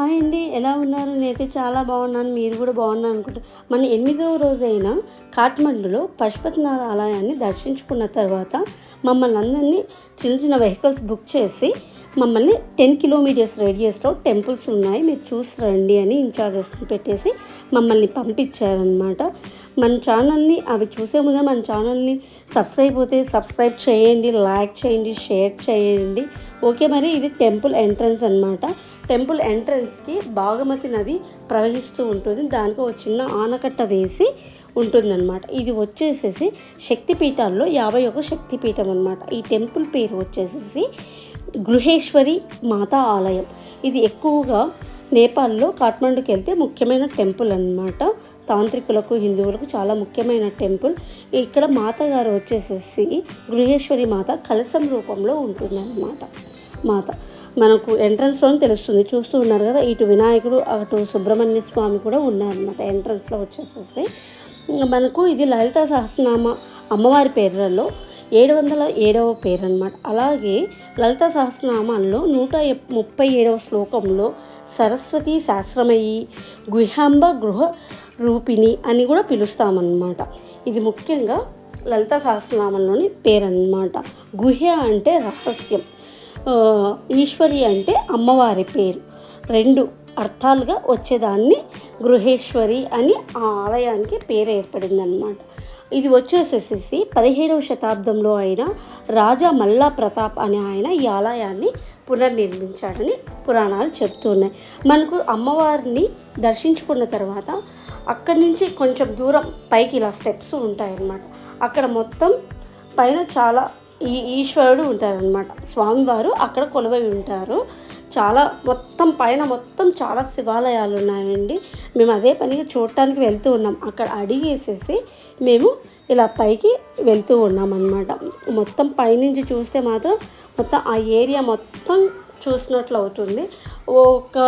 Hi అండి ఎలా ఉన్నారు? నేనైతే చాలా బాగున్నాను మీరు కూడా బాగున్నాను అనుకుంటా. మన ఎనిమిదవ రోజైన కాఠ్మండులో పశుపతినాథ ఆలయాన్ని దర్శించుకున్న తర్వాత మమ్మల్ని అందరినీ చిన్న చిన్న వెహికల్స్ బుక్ చేసి మమ్మల్ని టెన్ కిలోమీటర్స్ రేడియస్లో టెంపుల్స్ ఉన్నాయి మీరు చూసి రండి అని ఇన్ఛార్జెస్ పెట్టేసి మమ్మల్ని పంపించారనమాట మన ఛానల్ని అవి చూసే ముందే మన ఛానల్ని సబ్స్క్రైబ్ అయితే సబ్స్క్రైబ్ చేయండి లైక్ చేయండి షేర్ చేయండి. ఓకే మరి ఇది టెంపుల్ ఎంట్రన్స్ అనమాట టెంపుల్ ఎంట్రన్స్కి బాగమతి నది ప్రవహిస్తూ ఉంటుంది. దానికి ఒక చిన్న ఆనకట్ట వేసి ఉంటుందన్నమాట. ఇది వచ్చేసేసి శక్తిపీఠాల్లో యాభై ఒక శక్తిపీఠం అనమాట ఈ టెంపుల్ పేరు వచ్చేసేసి గృహేశ్వరి మాతా ఆలయం. ఇది ఎక్కువగా నేపాల్లో కాఠ్మండుకి వెళ్తే ముఖ్యమైన టెంపుల్ అనమాట తాంత్రికులకు హిందువులకు చాలా ముఖ్యమైన టెంపుల్. ఇక్కడ మాతగారు వచ్చేసేసి గృహేశ్వరి మాత కలసం రూపంలో ఉంటుందన్నమాట. మాత మనకు ఎంట్రన్స్లోనే తెలుస్తుంది. చూస్తూ ఉన్నారు కదా ఇటు వినాయకుడు అటు సుబ్రహ్మణ్య స్వామి కూడా ఉన్నారనమాట ఎంట్రన్స్లో వచ్చేసేసి. మనకు ఇది లలిత సహస్రనామ అమ్మవారి పేర్లలో ఏడు వందల ఏడవ పేరు అనమాట అలాగే లలిత సహస్రనామాల్లో నూట ముప్పై ఏడవ శ్లోకంలో సరస్వతి శాస్త్రమయ్యి గుహాంబ గృహ రూపిణి అని కూడా పిలుస్తామన్నమాట. ఇది ముఖ్యంగా లలిత సహస్రనామంలోని పేరన్నమాట. గుహ్య అంటే రహస్యం. ఈశ్వరి అంటే అమ్మవారి పేరు. రెండు అర్థాలుగా వచ్చేదాన్ని గృహేశ్వరి అని ఆ ఆలయానికి పేరు ఏర్పడిందనమాట ఇది వచ్చేసేసి పదిహేడవ శతాబ్దంలో అయిన రాజా మల్లా ప్రతాప్ అనే ఆయన ఈ ఆలయాన్ని పునర్నిర్మించాడని పురాణాలు చెప్తున్నాయి. మనకు అమ్మవారిని దర్శించుకున్న తర్వాత అక్కడి నుంచి కొంచెం దూరం పైకి ఇలా స్టెప్స్ ఉంటాయన్నమాట. అక్కడ మొత్తం పైన చాలా ఈ ఈశ్వరుడు ఉంటారనమాట స్వామివారు అక్కడ కొలువై ఉంటారు. చాలా మొత్తం పైన మొత్తం చాలా శివాలయాలు ఉన్నాయండి. మేము అదే పనిగా చూడటానికి వెళ్తూ ఉన్నాం. అక్కడ అడిగేసేసి మేము ఇలా పైకి వెళ్తూ ఉన్నాం అనమాట మొత్తం పైనుంచి చూస్తే మాత్రం మొత్తం ఆ ఏరియా మొత్తం చూసినట్లు అవుతుంది. ఒక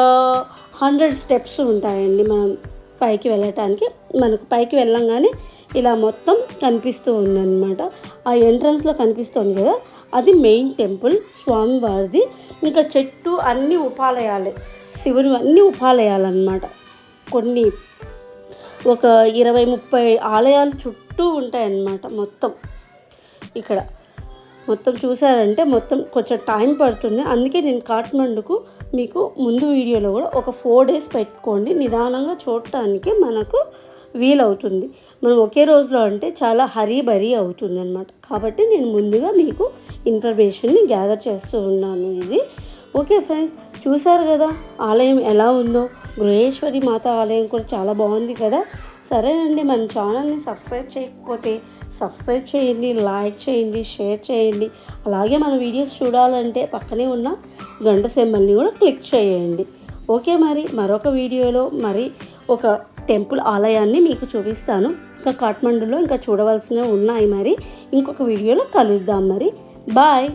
హండ్రెడ్ స్టెప్స్ ఉంటాయండి మనం పైకి వెళ్ళటానికి. మనకు పైకి వెళ్ళంగానే ఇలా మొత్తం కనిపిస్తూ ఉందన్నమాట. ఆ ఎంట్రన్స్లో కనిపిస్తుంది కదా అది మెయిన్ టెంపుల్ స్వామివారిది. ఇంకా చెట్టు అన్ని ఉపాలయాలే. శివుని అన్ని ఉపాలయాలన్నమాట. కొన్ని ఒక ఇరవై ముప్పై ఆలయాలు చుట్టూ ఉంటాయన్నమాట మొత్తం. ఇక్కడ మొత్తం చూసారంటే మొత్తం కొంచెం టైం పడుతుంది. అందుకే నేను కాట్మండుకు మీకు ముందు వీడియోలో కూడా ఒక ఫోర్ డేస్ పెట్టుకోండి. నిదానంగా చూడటానికి మనకు వీలవుతుంది. మనం ఒకే రోజులో అంటే చాలా హరీ బరీ అవుతుంది అనమాట కాబట్టి నేను ముందుగా మీకు ఇన్ఫర్మేషన్ని గ్యాదర్ చేస్తూ ఉన్నాను ఇది. ఓకే ఫ్రెండ్స్ చూశారు కదా ఆలయం ఎలా ఉందో. గృహేశ్వరి మాత ఆలయం కూడా చాలా బాగుంది కదా. సరేనండి మన ఛానల్ని సబ్స్క్రైబ్ చేయకపోతే సబ్స్క్రైబ్ చేయండి లైక్ చేయండి షేర్ చేయండి. అలాగే మన వీడియోస్ చూడాలంటే పక్కనే ఉన్న గంట సెమ్మల్ని కూడా క్లిక్ చేయండి. ఓకే మరి మరొక వీడియోలో మరి ఒక టెంపుల్ ఆలయాన్ని మీకు చూపిస్తాను. ఇంకా కాఠ్మండూలో ఇంకా చూడవలసినవి ఉన్నాయి మరి. ఇంకొక వీడియోలో కలుద్దాం మరి. బాయ్.